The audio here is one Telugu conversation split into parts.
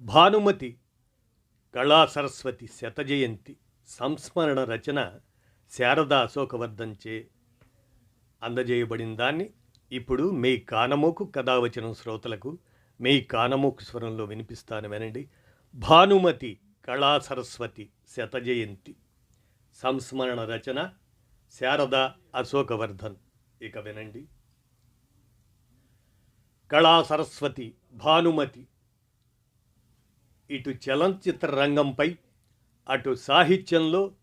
భానుమతి కళా సరస్వతి శతజయంతి సంస్మరణ రచన శారదా అశోకవర్ధంచే అందజేయబడిన దాన్ని ఇప్పుడు మీ కానమోకు కథావచనం శ్రోతలకు మీ కానమోకు స్వరంలో వినిపిస్తాను వినండి. భానుమతి కళా సరస్వతి శతజయంతి సంస్మరణ రచన శారదా అశోకవర్ధన్. ఇక వినండి. కళా సరస్వతి భానుమతి ఇటు చలనచిత్ర రంగంపై అటు సాహిత్యంలో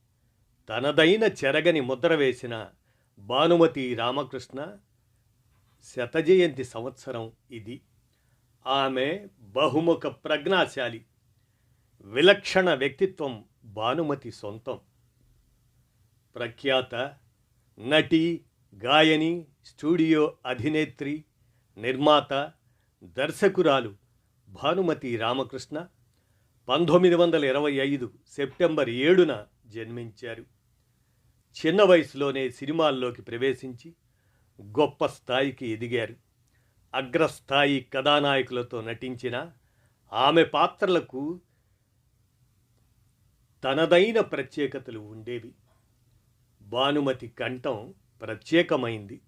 తనదైన చెరగని ముద్ర వేసిన భానుమతి రామకృష్ణ శతజయంతి సంవత్సరం ఇది. ఆమె బహుముఖ ప్రజ్ఞాశాలి విలక్షణ వ్యక్తిత్వం భానుమతి సొంతం. ప్రఖ్యాత నటి గాయని స్టూడియో అధినేత్రి నిర్మాత దర్శకురాలు భానుమతి రామకృష్ణ పంతొమ్మిది వందల ఇరవై ఐదు సెప్టెంబర్ ఏడున జన్మించారు. చిన్న వయసులోనే సినిమాల్లోకి ప్రవేశించి గొప్ప స్థాయికి ఎదిగారు. అగ్రస్థాయి కథానాయకులతో నటించిన ఆమె పాత్రలకు తనదైన ప్రత్యేకతలు ఉండేవి. భానుమతి కంఠం ప్రత్యేకమైంది.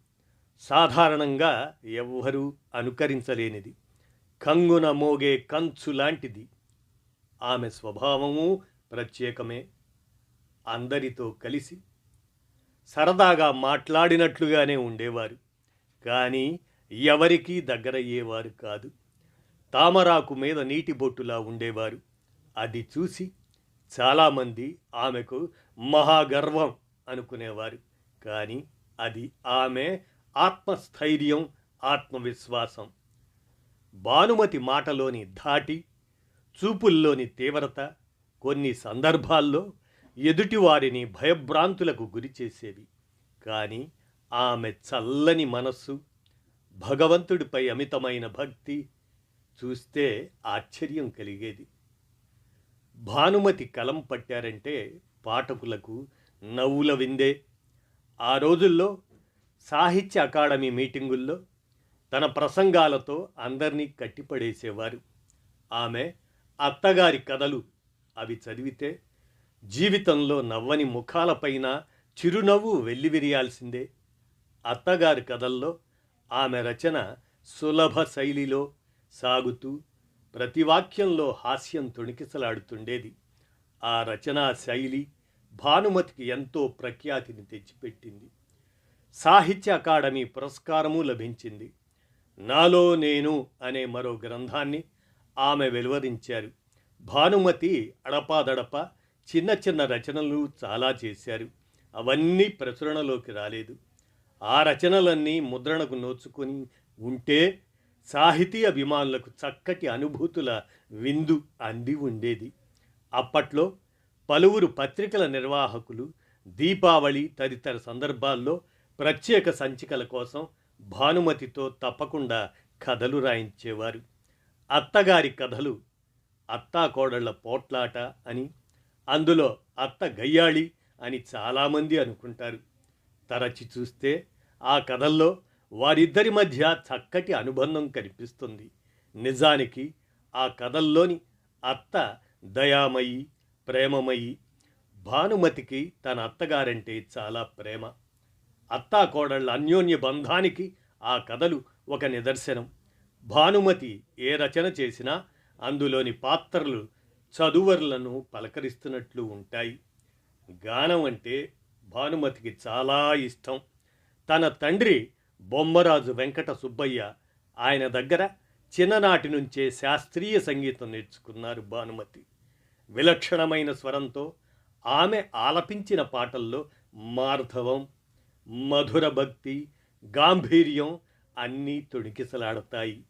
సాధారణంగా ఎవ్వరూ అనుకరించలేనిది. కంగున మోగే కంచు లాంటిది. ఆమె స్వభావము ప్రత్యేకమే. అందరితో కలిసి సరదాగా మాట్లాడినట్లుగానే ఉండేవారు. కానీ ఎవరికీ దగ్గరయ్యేవారు కాదు. తామరాకు మీద నీటి బొట్టులా ఉండేవారు. అది చూసి చాలామంది ఆమెకు మహాగర్వం అనుకునేవారు. కానీ అది ఆమె ఆత్మస్థైర్యం ఆత్మవిశ్వాసం. భానుమతి మాటలోని ధాటి చూపుల్లోని తీవ్రత కొన్ని సందర్భాల్లో ఎదుటివారిని భయభ్రాంతులకు గురిచేసేవి కానీ ఆమె చల్లని మనస్సు భగవంతుడిపై అమితమైన భక్తి చూస్తే ఆశ్చర్యం కలిగేది. భానుమతి కలం పట్టారంటే పాఠకులకు నవ్వుల విందే. ఆ రోజుల్లో సాహిత్య అకాడమీ మీటింగుల్లో తన ప్రసంగాలతో అందరినీ కట్టిపడేసేవారు. ఆమె అత్తగారి కథలు అవి చదివితే జీవితంలో నవ్వని ముఖాలపైన చిరునవ్వు వెల్లివిరియాల్సిందే అత్తగారి కథల్లో ఆమె రచన సులభ శైలిలో సాగుతూ ప్రతి వాక్యంలో హాస్యం తొణికిసలాడుతుండేది. ఆ రచనా శైలి భానుమతికి ఎంతో ప్రఖ్యాతిని తెచ్చిపెట్టింది. సాహిత్య అకాడమీ పురస్కారము లభించింది. నాలో నేను అనే మరో గ్రంథాన్ని ఆమె వెలువరించారు. భానుమతి అడపాదడప చిన్న చిన్న రచనలు చాలా చేశారు. అవన్నీ ప్రచురణలోకి రాలేదు. ఆ రచనలన్నీ ముద్రణకు నోచుకొని ఉంటే సాహితీ అభిమానులకు చక్కటి అనుభూతుల విందు అంది ఉండేది. అప్పట్లో పలువురు పత్రికల నిర్వాహకులు దీపావళి తదితర సందర్భాల్లో ప్రత్యేక సంచికల కోసం భానుమతితో తప్పకుండా కథలు రాయించేవారు. అత్తగారి కథలు అత్తాకోడళ్ళ పోట్లాట అని అందులో అత్త గయ్యాళి అని చాలామంది అనుకుంటారు. తరచి చూస్తే ఆ కథల్లో వారిద్దరి మధ్య చక్కటి అనుబంధం కనిపిస్తుంది. నిజానికి ఆ కథల్లోని అత్త దయామయి ప్రేమమయి భానుమతికి తన అత్తగారంటే చాలా ప్రేమ. అత్తా కోడళ్ళ అన్యోన్య బంధానికి ఆ కథలు ఒక నిదర్శనం. భానుమతి ఏ రచన చేసినా అందులోని పాత్రలు చదువరులను పలకరిస్తున్నట్లు ఉంటాయి. గానం అంటే భానుమతికి చాలా ఇష్టం. తన తండ్రి బొమ్మరాజు వెంకట సుబ్బయ్య ఆయన దగ్గర చిన్ననాటి నుంచే శాస్త్రీయ సంగీతం నేర్చుకున్నారు భానుమతి. విలక్షణమైన స్వరంతో ఆమె ఆలపించిన పాటల్లో మార్ధవం మధుర భక్తి గాంభీర్యం అన్నీ తొణికిసలాడతాయి.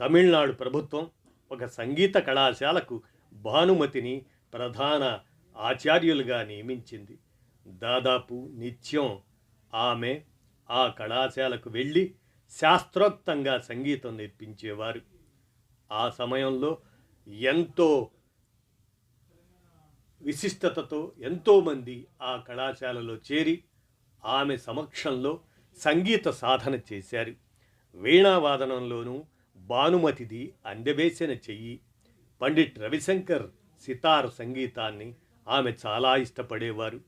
తమిళనాడు ప్రభుత్వం ఒక సంగీత కళాశాలకు భానుమతిని ప్రధాన ఆచార్యులుగా నియమించింది. దాదాపు నిత్యం ఆమె ఆ కళాశాలకు వెళ్ళి శాస్త్రోక్తంగా సంగీతం నేర్పించేవారు. ఆ సమయంలో ఎంతో విశిష్టతతో ఎంతోమంది ఆ కళాశాలలో చేరి ఆమె సమక్షంలో సంగీత సాధన చేశారు. వీణావాదనంలోనూ భానుమతిది అందవేసిన చెయ్యి. పండిట్ రవిశంకర్ సితార్ సంగీతాన్ని ఆమె చాలా ఇష్టపడేవారు.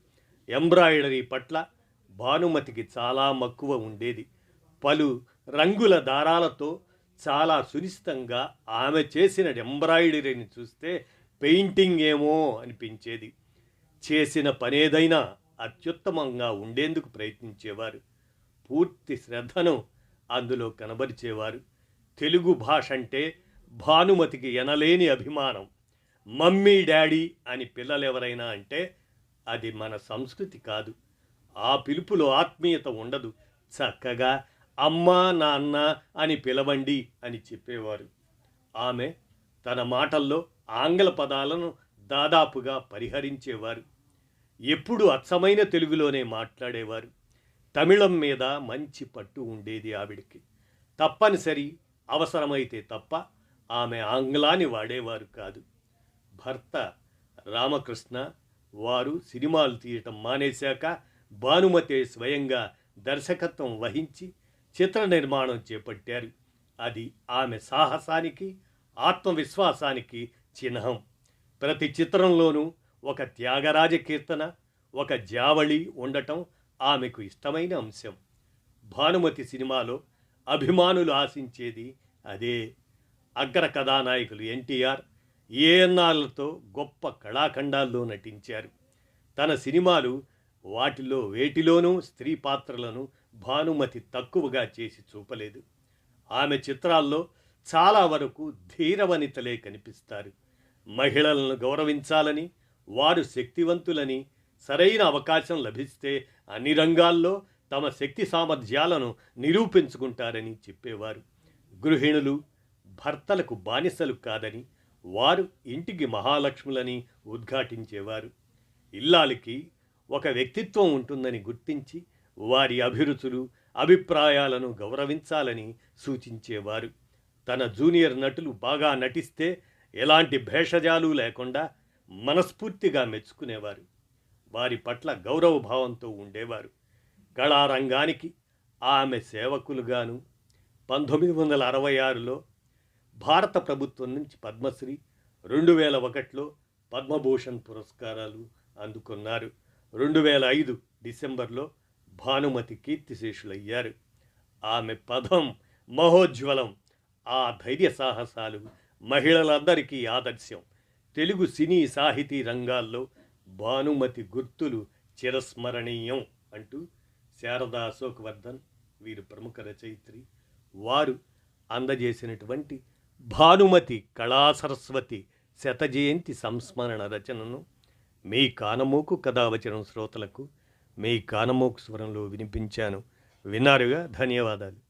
ఎంబ్రాయిడరీ పట్ల భానుమతికి చాలా మక్కువ ఉండేది. పలు రంగుల దారాలతో చాలా సునిశ్చితంగా ఆమె చేసిన ఎంబ్రాయిడరీని చూస్తే పెయింటింగ్ ఏమో అనిపించేది. చేసిన పనేదైనా అత్యుత్తమంగా ఉండేందుకు ప్రయత్నించేవారు. పూర్తి శ్రద్ధను అందులో కనబరిచేవారు. తెలుగు భాష అంటే భానుమతికి ఎనలేని అభిమానం. మమ్మీ డాడీ అని పిల్లలెవరైనా అంటే అది మన సంస్కృతి కాదు. ఆ పిలుపులో ఆత్మీయత ఉండదు. చక్కగా అమ్మా నాన్న అని పిలవండి అని చెప్పేవారు. ఆమె తన మాటల్లో ఆంగ్ల పదాలను దాదాపుగా పరిహరించేవారు. ఎప్పుడు అచ్చమైన తెలుగులోనే మాట్లాడేవారు. తమిళం మీద మంచి పట్టు ఉండేది ఆవిడికి. తప్పనిసరి అవసరమైతే తప్ప ఆమె ఆంగ్లాన్ని వాడేవారు కాదు. భర్త రామకృష్ణ వారు సినిమాలు తీయటం మానేశాక భానుమతే స్వయంగా దర్శకత్వం వహించి చిత్ర నిర్మాణం చేపట్టారు. అది ఆమె సాహసానికి ఆత్మవిశ్వాసానికి చిహ్నం. ప్రతి చిత్రంలోనూ ఒక త్యాగరాజ కీర్తన ఒక జావళి ఉండటం ఆమెకు ఇష్టమైన అంశం. భానుమతి సినిమాలో అభిమానులు ఆశించేది అదే. అగ్ర కథానాయకులు ఎన్టీఆర్ ఏఎన్ఆర్లతో గొప్ప కళాఖండాల్లో నటించారు. తన సినిమాలు వాటిలో వేటిలోనూ స్త్రీ పాత్రలను భానుమతి తక్కువగా చేసి చూపలేదు. ఆమె చిత్రాల్లో చాలా వరకు ధీరవనితలే కనిపిస్తారు. మహిళలను గౌరవించాలని వారు శక్తివంతులని సరైన అవకాశం లభిస్తే అన్ని రంగాల్లో తమ శక్తి సామర్థ్యాలను నిరూపించుకుంటారని చెప్పేవారు. గృహిణులు భర్తలకు బానిసలు కాదని వారు ఇంటికి మహాలక్ష్ములని ఉద్ఘాటించేవారు. ఇల్లాలికి ఒక వ్యక్తిత్వం ఉంటుందని గుర్తించి వారి అభిరుచులు అభిప్రాయాలను గౌరవించాలని సూచించేవారు. తన జూనియర్ నటులు బాగా నటిస్తే ఎలాంటి భేషజాలు లేకుండా మనస్ఫూర్తిగా మెచ్చుకునేవారు. వారి పట్ల గౌరవభావంతో ఉండేవారు. కళారంగానికి ఆమె సేవకులుగాను పంతొమ్మిది వందల అరవై ఆరులో భారత ప్రభుత్వం నుంచి పద్మశ్రీ రెండు వేల ఒకటిలో పద్మభూషణ్ పురస్కారాలు అందుకున్నారు. రెండు వేల ఐదు డిసెంబర్లో భానుమతి కీర్తిశేషులయ్యారు. ఆమె పదం మహోజ్వలం ఆ ధైర్య సాహసాలు మహిళలందరికీ ఆదర్శం. తెలుగు సినీ సాహితీ రంగాల్లో భానుమతి గుర్తులు చిరస్మరణీయం అంటూ శారదా అశోకవర్ధన్ వీరు ప్రముఖ రచయిత్రి. వారు అందజేసినటువంటి భానుమతి కళాసరస్వతి శత జయంతి సంస్మరణ రచనను మీ కానమోకు కథావచనం శ్రోతలకు మీ కానమోకు స్వరంలో వినిపించాను. విన్నారుగా? ధన్యవాదాలు.